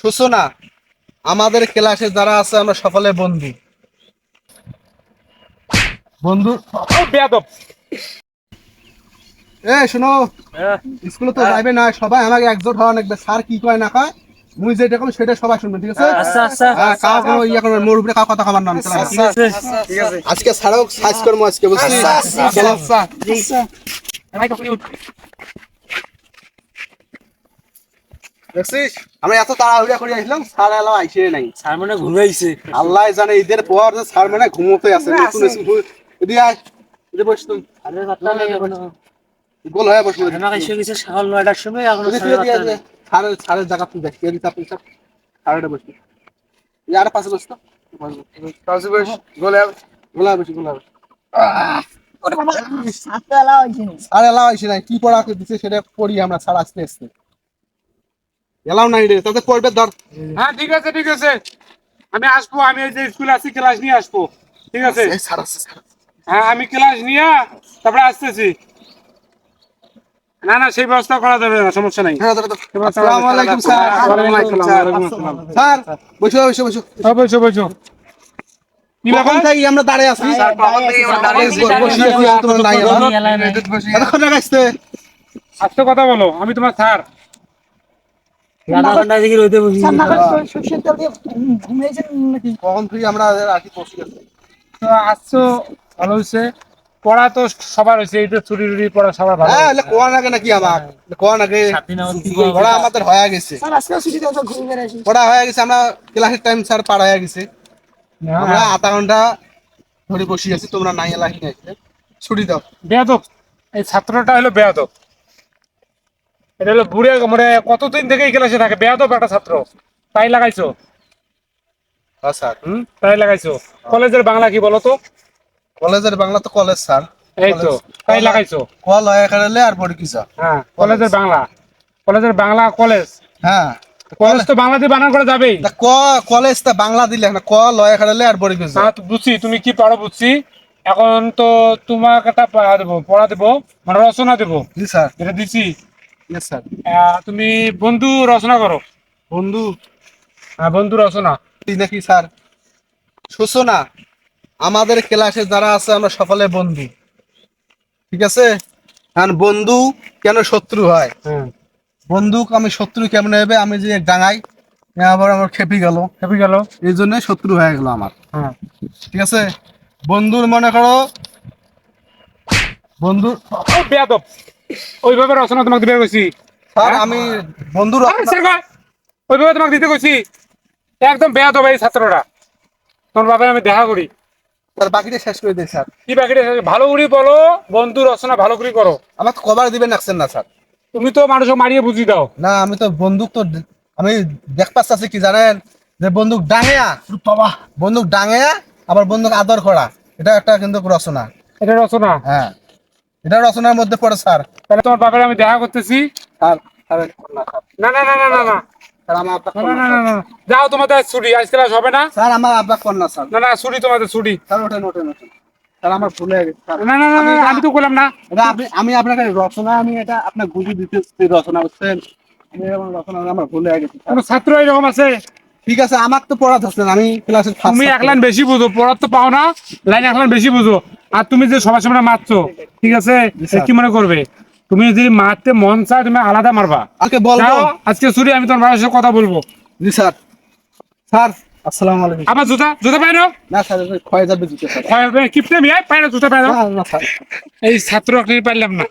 সূচনা আমাদের ক্লাসে যারা আছে আমরা সকলে বন্ধু। বন্ধু? বেয়াদব। এ শোনো। স্কুলে তো যাইবে না সবাই আমাকে একজোট হওয়া লাগবে। স্যার কি কয় না কয়? মুই যেটা কম সেটা সবাই শুনবে ঠিক আছে? আচ্ছা আচ্ছা। হ্যাঁ কাউ কোনো ইয়া করবে মোর উপরে কাউ কথা খাবার নাম ঠিক আছে। আজকে স্যারও সাইজ করব আজকে বুঝছিস? চলো। দেখছিস? আমরা এত তাড়াহুড়া করে আসলাম স্যার এলাও আইসে নাই। স্যার মনে ঘুমাইছে। আল্লাহ জানে ঈদের পর যে স্যার মানে ঘুমোতে আছে। নতুন স্কুল এদিকে আয় এদিকে বস তুই। গোল হয়ে বসবো আমাকে এসে গেছে সকাল নয়টার সময় এখনও সাড়ে স্যারের জায়গা তুই দেখ এদিকে বসবি ইয়ার পাশে বস তো। পাশে বস গোলে গোলা বসি গোলা বসি। আর এলাও আইসে নাই। কি পড়া দিচ্ছে সেটা পড়ি আমরা স্যার আসতে আসতে। এলাও নাই রে তাতে পড়বে ধর। হ্যাঁ ঠিক আছে ঠিক আছে। আমি আসব আমি এই যে স্কুলে আছি ক্লাস নিয়ে আসব। ঠিক আছে? এই স্যার আসছে স্যার। হ্যাঁ আমি ক্লাস নিয়ে তারপরে আসতেছি। না না সেই ব্যবস্থা করা যাবে না সমস্যা নাই। হ্যাঁ আসসালামু আলাইকুম স্যার। স্যার। বসো বসো বসো। হ্যাঁ, বসো বসো। কখন আমরা দাঁড়িয়ে আছি? বসে কথা বলো আমি তোমার স্যার। আধা ঘণ্টা দেখি রইতে বসি। কখন থেকে আমরা আর বসে আছি তো আসছো ভালো হয়েছে পড়া তো সবার হয়েছে এই তো ছুটি টুটি পড়া সবার ভালো হ্যাঁ কোয়া নাকি আমার কোয়া আমাদের হয়ে গেছে। পড়া হয়ে গেছে আমরা ক্লাসের টাইম স্যার পার হয়ে গেছে। আমরা আধা ঘণ্টা ধরে বসে আছি তোমরা নাই ছুটি দাও। বেয়াদব। এই ছাত্রটা হলো বেয়াদব। এটা হলো বুড়ে মানে কতদিন থেকে এই ক্লাসে থাকে? বেয়াদব একটা ছাত্র। তাই লাগাইছো? হ্যাঁ স্যার। হুম? তাই লাগাইছো? কলেজের বাংলা কি বলো তো? কলেজের বাংলা তো কলেজ স্যার। এই তো তাই লাগাইছো? কল হয়ে খেলে আর পড়ি কি স্যার হ্যাঁ কলেজের বাংলা। কলেজের বাংলা কলেজ। হ্যাঁ। কলেজ তো বাংলা দিয়ে বানান করা যাবেই। ক কলেজ তা বাংলা দিলে না ক লয় খেলে আর পড়ি কি বুঝছি তুমি কি পারো বুঝছি? এখন তো তোমাকে একটা পড়া দেবো পড়া দেবো মানে রচনা দেবো। জি স্যার। যেটা দিচ্ছি ইয়েস স্যার তুমি বন্ধু রচনা করো। বন্ধু? হ্যাঁ বন্ধু রচনা। নাকি স্যার। সূচনা আমাদের ক্লাসে যারা আছে আমরা সকলে বন্ধু। ঠিক আছে? বন্ধু কেন শত্রু হয়? হ্যাঁ। বন্ধু আমি শত্রু কেমন হবে? আমি যে ডাঙাই আবার আমার খেপি গেল। হেপি গেল। এই জন্য শত্রু হয়ে গেল আমার। হ্যাঁ। ঠিক আছে? বন্ধুর মনে করো বন্ধু বেয়াদব। ওইভাবে রচনা তোমাকে দিতে কইছি। স্যার আমি বন্ধুর আরে, স্যার ওইভাবে তোমাকে দিতে কইছি। একদম বেয়াদব এই ছাত্রটা। তোমার বাবা আমি দেখা করি। স্যার বাকিটা শেষ করে দিই স্যার। কি বাকি ভালো করে বলো বন্ধু রচনা ভালো করে করো। আমার তো কবার দিবেন রাখছেন না স্যার। তুমি তো মানুষকে মারিয়ে বুঝি দাও। না আমি তো বন্দুক তো আমি দেখ পাচ্ছি কি জানেন? যে বন্দুক ডাঙেয়া। বাবা। বন্দুক ডাঙেয়া আবার বন্দুক আদর করা। এটা একটা কিন্তু রচনা। এটা রচনা? হ্যাঁ। এটা রচনার মধ্যে পড়ে স্যার। তাহলে তোমার বাবার আমি দেখা করতেছি। স্যার না, না না না না না না। স্যার আমার আব্বা না, না, না, না, না। যাও তোমাদের ছুটি ক্লাস হবে না? স্যার আমার আব্বা কন্যা স্যার। না না ছুটি তোমাদের ছুটি। স্যার ওঠেন ওঠেন ওঠেন। স্যার আমার ভুল হয়ে গেছে স্যার। না না না আমি তো বললাম না। আমি আপনাকে রচনা আমি এটা আপনার বুঝি দিতে রচনা বুঝছেন? আমি এরকম রচনা আমার ভুল হয়ে গেছে। কোনো ছাত্র এরকম আছে? ঠিক আছে আমার তো পড়া ধরছেন আমি ক্লাসের তুমি এক লাইন বেশি বুঝো পড়ার তো পাও না লাইন এক লাইন বেশি বুঝো। আর তুমি যে সবার সামনে মারছো ঠিক আছে। কি মনে করবে? তুমি যদি মারতে মন চায় তুমি আলাদা মারবা। আজকে বলব। আজকে সুরি আমি তোমার বাবার সাথে কথা বলব। জি স্যার। স্যার আসসালামু আলাইকুম। আবার জুতা জুতা পাই না? না স্যার ক্ষয় যাবে জুতো। মিয়া পাই না জুতা স্যার। এই ছাত্র পারলাম না।